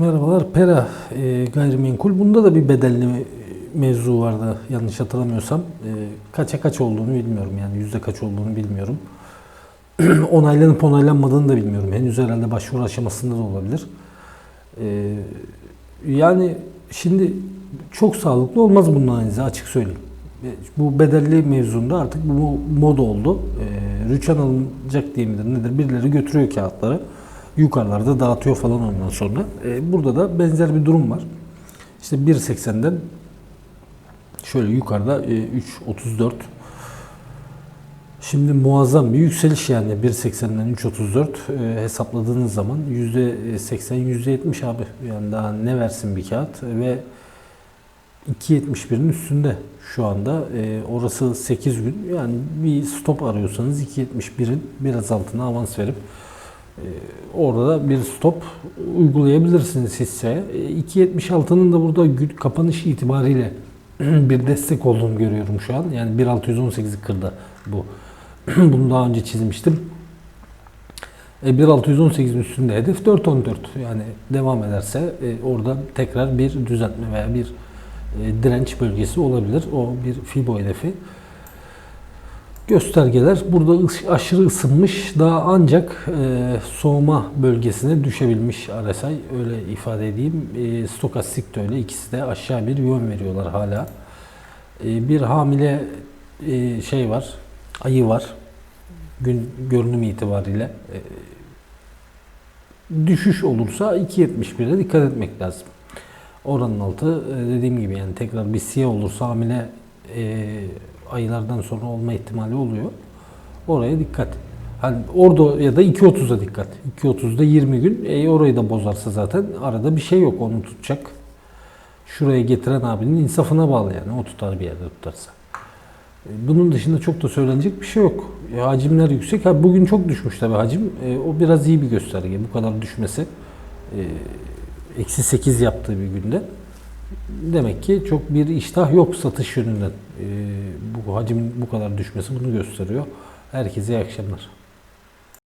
Merhabalar. Pera e, gayrimenkul. Bunda da bir bedelli mevzu vardı yanlış hatırlamıyorsam. E, kaça kaç olduğunu bilmiyorum yani yüzde kaç olduğunu bilmiyorum. Onaylanıp onaylanmadığını da bilmiyorum. Henüz herhalde başvuru aşamasında da olabilir. E, yani şimdi çok sağlıklı olmaz bunun analizi açık söyleyeyim. E, Bu bedelli mevzunda artık bu moda oldu. E, rüçhan alınacak diye midir nedir? Birileri götürüyor kağıtları. Yukarılarda dağıtıyor falan ondan sonra. E, burada da benzer bir durum var. İşte 1.80'den şöyle yukarıda e, 3.34 Şimdi muazzam bir yükseliş yani 1.80'den 3.34 e, hesapladığınız zaman %80 %70 abi. Yani daha ne versin bir kağıt? Ve 2.71'in üstünde şu anda. E, orası 8 gün. Yani bir stop arıyorsanız 2.71'in biraz altına avans verip e, orada da bir stop uygulayabilirsiniz hisseye. E, 2.76'nın da burada gün- kapanış itibariyle bir destek olduğunu görüyorum şu an. Yani 1.618'i kırdı bu. Bunu daha önce çizmiştim. E, 1.618'in üstünde hedef 4.14. Yani devam ederse e, orada tekrar bir düzeltme veya bir e, direnç bölgesi olabilir. O bir Fibo hedefi. Göstergeler burada aşırı ısınmış daha ancak e, soğuma bölgesine düşebilmiş RSI öyle ifade edeyim. E, stokastik de öyle ikisi de aşağı bir yön veriyorlar hala. E, bir hamile e, şey var ayı var gün görünüm itibariyle e, düşüş olursa 2.71'e dikkat etmek lazım. Oranın altı e, dediğim gibi yani tekrar bir siyah olursa hamile e, ayılardan sonra olma ihtimali oluyor. Oraya dikkat. Hani orada ya da 2.30'a dikkat. 2.30'da 20 gün. E, orayı da bozarsa zaten arada bir şey yok onu tutacak. Şuraya getiren abinin insafına bağlı yani o tutar bir yerde tutarsa. E, Bunun dışında çok da söylenecek bir şey yok. E, hacimler yüksek. Ha, bugün çok düşmüş tabii hacim. E, o biraz iyi bir gösterge. Bu kadar düşmesi. E, Eksi 8 yaptığı bir günde. Demek ki çok bir iştah yok satış yönünden. E, bu hacmin bu kadar düşmesi bunu gösteriyor. Herkese iyi akşamlar.